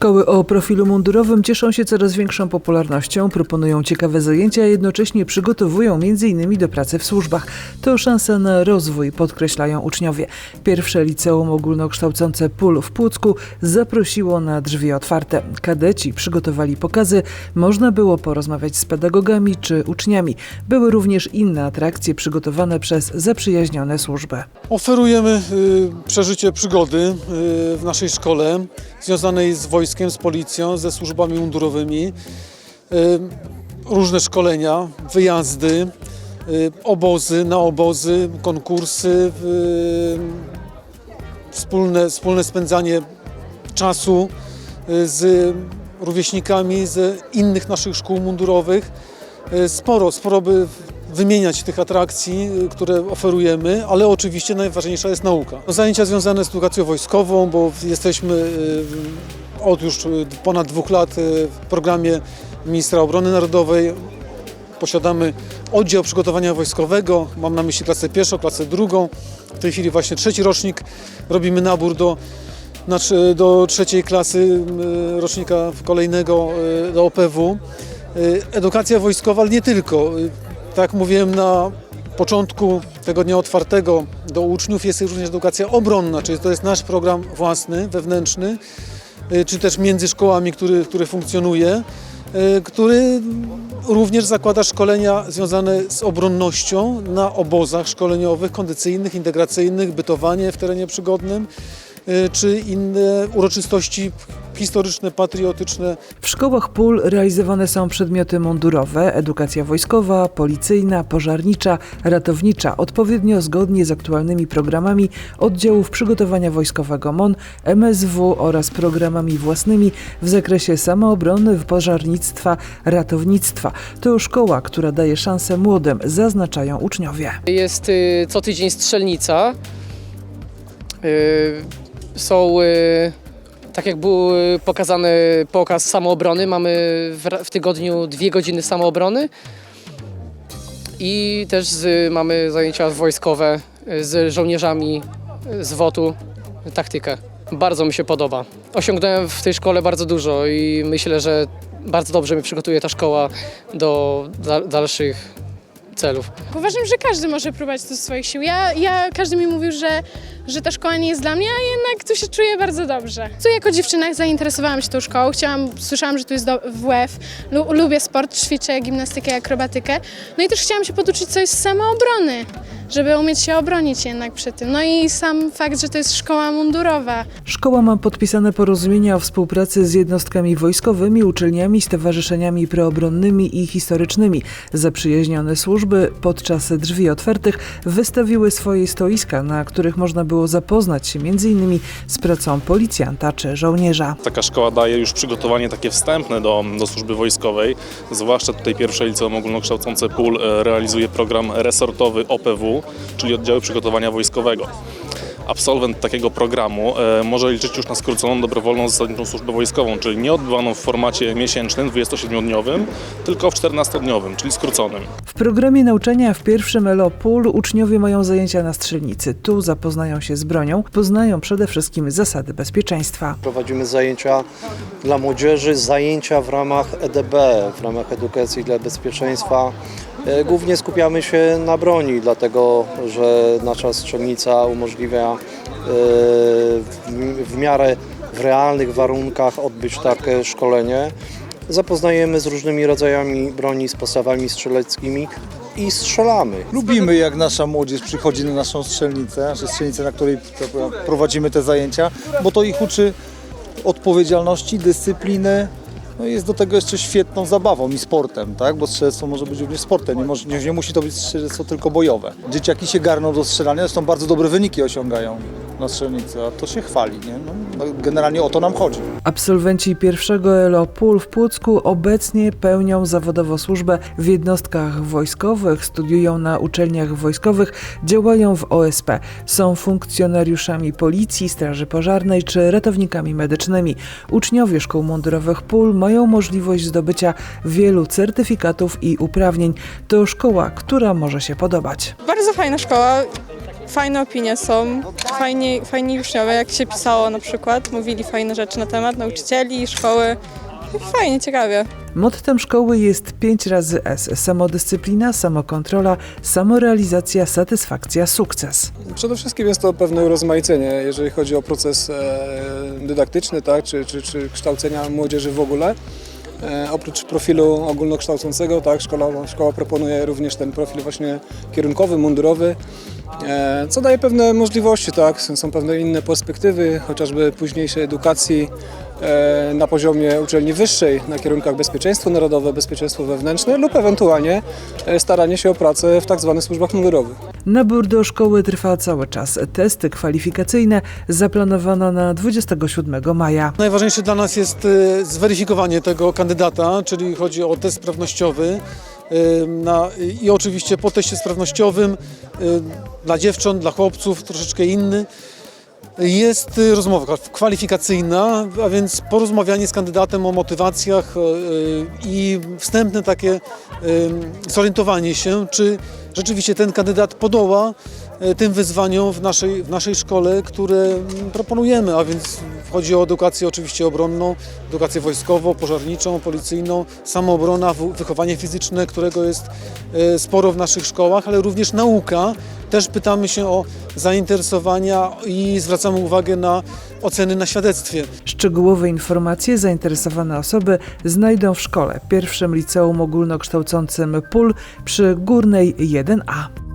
Szkoły o profilu mundurowym cieszą się coraz większą popularnością, proponują ciekawe zajęcia, a jednocześnie przygotowują m.in. do pracy w służbach. To szansa na rozwój, podkreślają uczniowie. Pierwsze liceum ogólnokształcące PUL w Płocku zaprosiło na drzwi otwarte. Kadeci przygotowali pokazy, można było porozmawiać z pedagogami czy uczniami. Były również inne atrakcje przygotowane przez zaprzyjaźnione służby. Oferujemy y, przeżycie przygody y, w naszej szkole związanej z wojskiem, z policją, ze służbami mundurowymi. Y, różne szkolenia, wyjazdy, y, obozy, na obozy, konkursy, y, wspólne, wspólne spędzanie czasu z rówieśnikami z innych naszych szkół mundurowych. Sporo, sporo by wymieniać tych atrakcji, y, które oferujemy, ale oczywiście najważniejsza jest nauka. Zajęcia związane z edukacją wojskową, bo jesteśmy y, od już y, ponad dwóch lat w programie Ministra Obrony Narodowej. Posiadamy oddział przygotowania wojskowego, mam na myśli klasę pierwszą, klasę drugą. W tej chwili właśnie trzeci rocznik, robimy nabór do, do trzeciej klasy rocznika kolejnego do OPW. Edukacja wojskowa, ale nie tylko. Tak jak mówiłem na początku tego dnia otwartego do uczniów jest również edukacja obronna, czyli to jest nasz program własny, wewnętrzny, y, czy też między szkołami, który, który funkcjonuje, y, który również zakłada szkolenia związane z obronnością na obozach szkoleniowych, kondycyjnych, integracyjnych, bytowanie w terenie przygodnym, y, czy inne uroczystości historyczne, patriotyczne, W szkołach PUL realizowane są przedmioty mundurowe, edukacja wojskowa, policyjna, pożarnicza, ratownicza, odpowiednio zgodnie z aktualnymi programami oddziałów przygotowania wojskowego MON, MSW oraz programami własnymi w zakresie samoobrony, pożarnictwa, ratownictwa. To szkoła, która daje szansę młodym, zaznaczają uczniowie. Jest y, co tydzień strzelnica. Y, Są, y, tak jak był y, pokazany pokaz samoobrony, mamy w, w tygodniu dwie godziny samoobrony. I też z, mamy zajęcia wojskowe y, z żołnierzami y, z WOT-u, taktykę. Bardzo mi się podoba. Osiągnąłem w tej szkole bardzo dużo i myślę, że bardzo dobrze mnie przygotuje ta szkoła do da- dalszych celów. Uważam, że każdy może próbować tu swoich sił. Ja, ja, każdy mi mówił, że, że ta szkoła nie jest dla mnie, a jednak tu się czuję bardzo dobrze. Tu jako dziewczyna zainteresowałam się tą szkołą, chciałam, słyszałam, że tu jest do, WF, Lu, lubię sport, ćwiczę gimnastykę, akrobatykę. No i też chciałam się poduczyć coś z samoobrony, żeby umieć się obronić jednak przy tym. No i sam fakt, że to jest szkoła mundurowa. Szkoła ma podpisane porozumienia o współpracy z jednostkami wojskowymi, uczelniami, stowarzyszeniami proobronnymi i historycznymi. Zaprzyjaźnione służby podczas drzwi otwartych wystawiły swoje stoiska, na których można było zapoznać się m.in. z pracą policjanta czy żołnierza. Taka szkoła daje już przygotowanie takie wstępne do, do służby wojskowej. Zwłaszcza tutaj pierwsze liceum ogólnokształcące PUL e, realizuje program resortowy OPW, czyli oddziały przygotowania wojskowego. Absolwent takiego programu e, może liczyć już na skróconą dobrowolną zasadniczą służbę wojskową, czyli nie odbywaną w formacie miesięcznym, 27-dniowym, tylko w 14-dniowym, czyli skróconym. W programie nauczania w pierwszym ELO PUL uczniowie mają zajęcia na strzelnicy. Tu zapoznają się z bronią, poznają przede wszystkim zasady bezpieczeństwa. Prowadzimy zajęcia dla młodzieży, zajęcia w ramach EDB, w ramach edukacji dla bezpieczeństwa. E, Głównie skupiamy się na broni, dlatego że nasza strzelnica umożliwia e, w- miarę w realnych warunkach odbyć takie szkolenie. Zapoznajemy z różnymi rodzajami broni, z postawami strzeleckimi i strzelamy. Lubimy, jak nasza młodzież przychodzi na naszą strzelnicę, strzelnicę, na której prowadzimy te zajęcia, bo to ich uczy odpowiedzialności, dyscypliny. No i jest do tego jeszcze świetną zabawą i sportem, tak? Bo strzelectwo może być również sportem, nie, może, nie, nie musi to być strzelectwo tylko bojowe. Dzieciaki się garną do strzelania, zresztą bardzo dobre wyniki osiągają na strzelnicy, a to się chwali, nie? No, no, generalnie o to nam chodzi. Absolwenci pierwszego ELO PUL w Płocku obecnie pełnią zawodowo służbę w jednostkach wojskowych, studiują na uczelniach wojskowych, działają w OSP, są funkcjonariuszami policji, straży pożarnej czy ratownikami medycznymi. Uczniowie szkół mundurowych PUL mają możliwość zdobycia wielu certyfikatów i uprawnień. To szkoła, która może się podobać. Bardzo fajna szkoła. Fajne opinie są, fajni, fajni uczniowie, jak się pisało na przykład, mówili fajne rzeczy na temat nauczycieli, szkoły. Fajnie, ciekawie. Mottem szkoły jest 5 razy S. Samodyscyplina, samokontrola, samorealizacja, satysfakcja, sukces. Przede wszystkim jest to pewne urozmaicenie, jeżeli chodzi o proces e, dydaktyczny, tak, czy, czy, czy kształcenia młodzieży w ogóle. E, oprócz profilu ogólnokształcącego, tak, szkoła, szkoła proponuje również ten profil właśnie kierunkowy, mundurowy, co daje pewne możliwości, tak, są, pewne inne perspektywy, chociażby późniejszej edukacji e, na poziomie uczelni wyższej, na kierunkach bezpieczeństwo narodowe, bezpieczeństwo wewnętrzne lub ewentualnie e, staranie się o pracę w tak zwanych służbach mundurowych. Nabór do szkoły trwa cały czas. Testy kwalifikacyjne zaplanowano na 27 maja. Najważniejsze dla nas jest e, zweryfikowanie tego kandydata, czyli chodzi o test sprawnościowy. Na, I oczywiście po teście sprawnościowym dla dziewcząt, dla chłopców troszeczkę inny. Jest e, rozmowa kwalifikacyjna, a więc porozmawianie z kandydatem o motywacjach e, i wstępne takie zorientowanie się, czy rzeczywiście ten kandydat podoła e, tym wyzwaniom w naszej, w naszej szkole, które mm, proponujemy, a więc chodzi o edukację oczywiście obronną, edukację wojskową, pożarniczą, policyjną, samoobrona, wychowanie fizyczne, którego jest e, sporo w naszych szkołach, ale również nauka. Też pytamy się o zainteresowania i zwracamy uwagę na oceny na świadectwie. Szczegółowe informacje zainteresowane osoby znajdą w szkole, pierwszym liceum ogólnokształcącym PUL przy Górnej 1A.